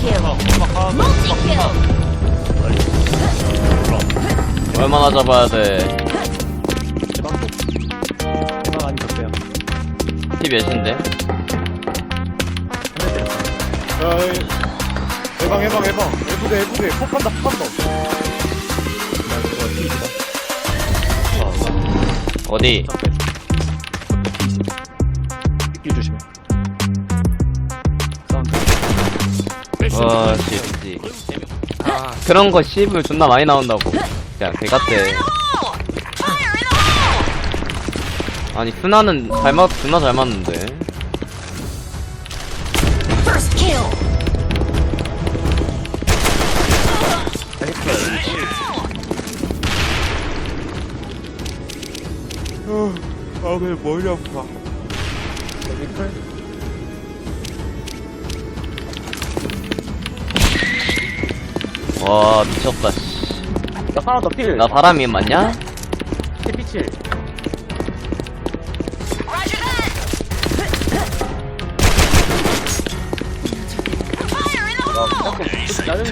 kill. Multi kill. 얼마나 잡아야 돼? 몇인데? 해방 해방 해방. 해부대 해부대. 폭한다 폭한다. 어디? 길 조심해. 사운드. 와, 씨, 그런 거 씹을 존나 많이 나온다고. 야, 개 같아. 아니 스나는 잘 맞, 존나 잘 맞는데 아왜 어, 머리 아파 메디컬? 와 미쳤다 씨. 나 하나 더 필. 나 바람이 맞냐? 17 나는.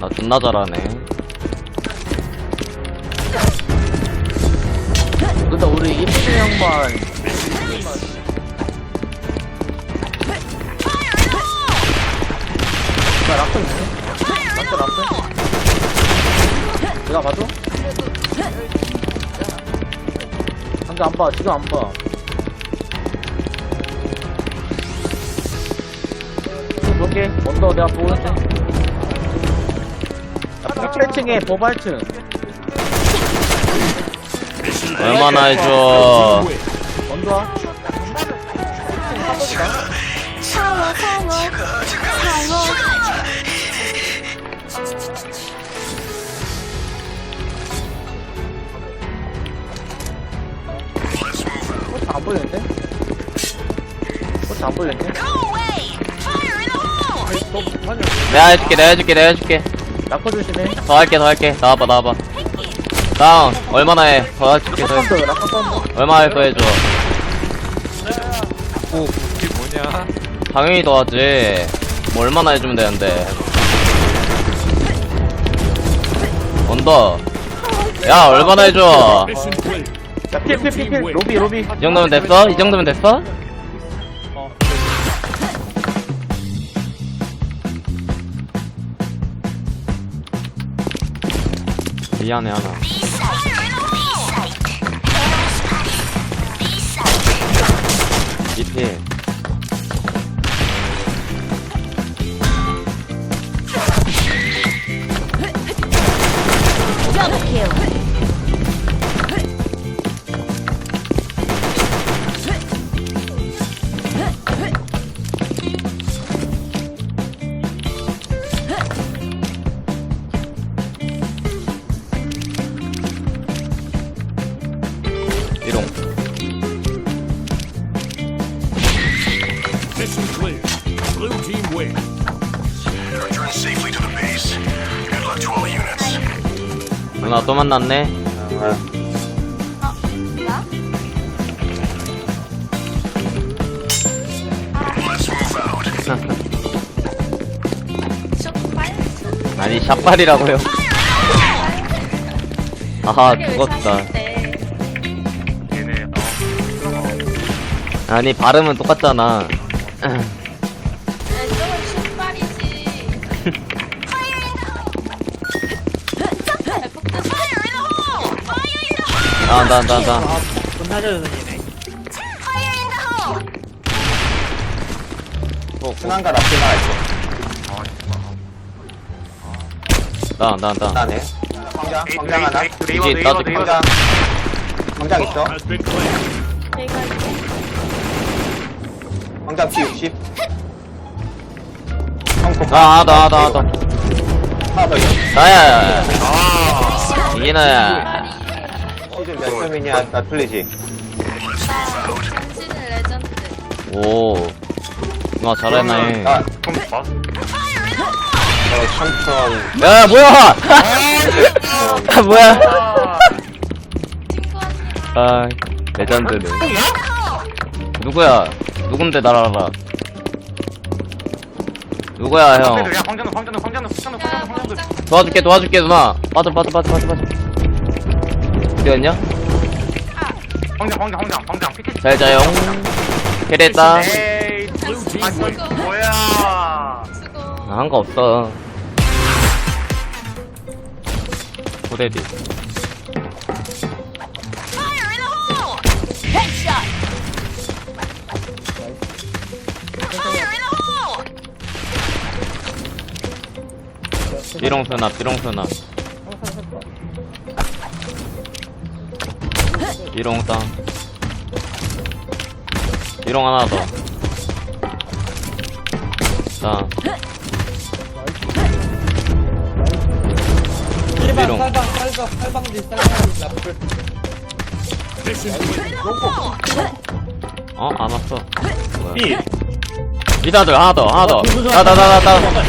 나 존나 잘하네. 근데 우리 the hole. 나 the 라프 라프. hole. 내가 봐줘. 상대 안 봐. 지금 안 봐. 볼게. 언더 내가 보고 있어. 야, 1층에 보발층. 얼마나 해줘. 언더야. 상어 상어 상어. 안 보이는데? 포트 안 보이는데? 내가 해줄게, 내가 해줄게, 내가 해줄게. 라커 조심해. 더 할게, 더 할게. 나와봐, 나와봐. 다운, 얼마나 해? 더 해줄게, 더 라커 해. 라커 썬더. 얼마 할거 해줘. 오, 이게 뭐냐? 당연히 더 하지. 뭐 얼마나 해주면 되는데. 언더. 야, 얼마나 해줘. 야, 필, 필, 필, 필. 로비, 로비. 이 정도면 됐어? 이 정도면 됐어? 미안해 하나. 이필 누나 또 만났네? out. 아니 샷발이라고요? 아하 죽었다. 아니 발음은 똑같잖아 나온다 나온다 Fire in the hole. 순한가 라프가 있어. 나온다 나온다 나네. 광장, 광장 하나. 이게 나도 광장. 광장 있어. Cleared. 광장 P60. 형코 나나나나 하나 더 있어. 나야 이기나야 야, 소민이야, 나 틀리지? 당신은 레전드. 오. 누나 잘했네. 나, 그럼 봐. 너 삼촌. 야, 뭐야! 아, 뭐야! 친구합니다. 아, 레전드네. 누구야? 누군데 날아라. 누구야, 형? 야, 황전우, 황전우, 황전우, 황전우, 야, 황전우, 황전우. 깜짝 도와줄게, 도와줄게, 누나. 빠져, 빠져, 빠져, 빠져, 빠져. 황전, 황전, 황전, 황전. 피켓. 잘 자요. 에이. 수고. 뭐야? 수고. 한거 없어. 고대디. Fire in the hole! Headshot! Fire in the hole! 비롱스나, 비롱스나. 비롱상. 비롱 하나 더. 자. 비롱. Mission win. 어? 안 왔어. 뭐야. 하나 더, 하나 더. 나, 나, 나, 나, 나.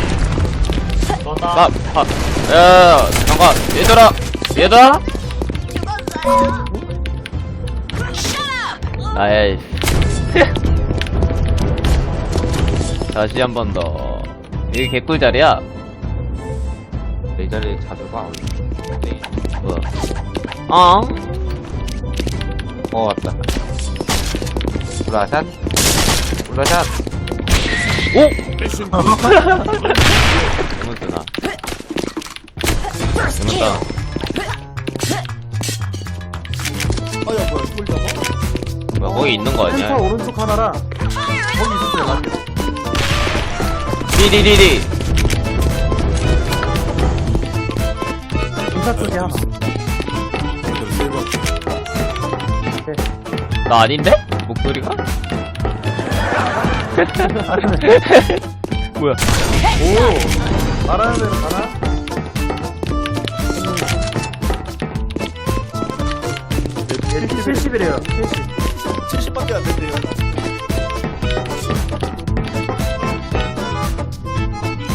나, 아, 야, 잠깐, 얘들아, 얘들아? 죽었어요! 아이. 다시 한 번 더. 이게 개꿀 자리야. 내 자리 자주 가. 네. 뭐야? 어? 어, 왔다. 블라샷? 블라샷? 오! 너무 쓰나. 너무 따. 거기 있는 거 센터 아니야? 오른쪽 하나랑 거기 있었어요? 디디디디! 인사 쪽에 하나 나 아닌데? 목소리가? 뭐야? 오 말하는 대로 가나? 네, 70이래요 70 70밖에 안 된대요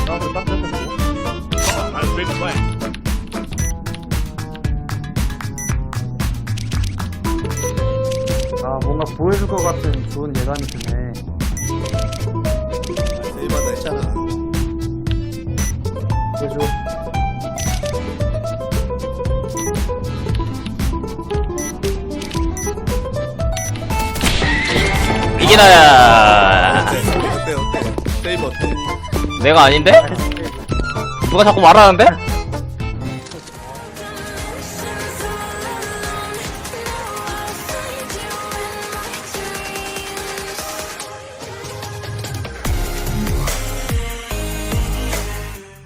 딱 잡고 been planted. 아 뭔가 보여줄 것 같은 좋은 예감이 드네 했잖아. 보여줘 어때 어때? 세이브 어때? 내가 아닌데? 누가 자꾸 말하는데?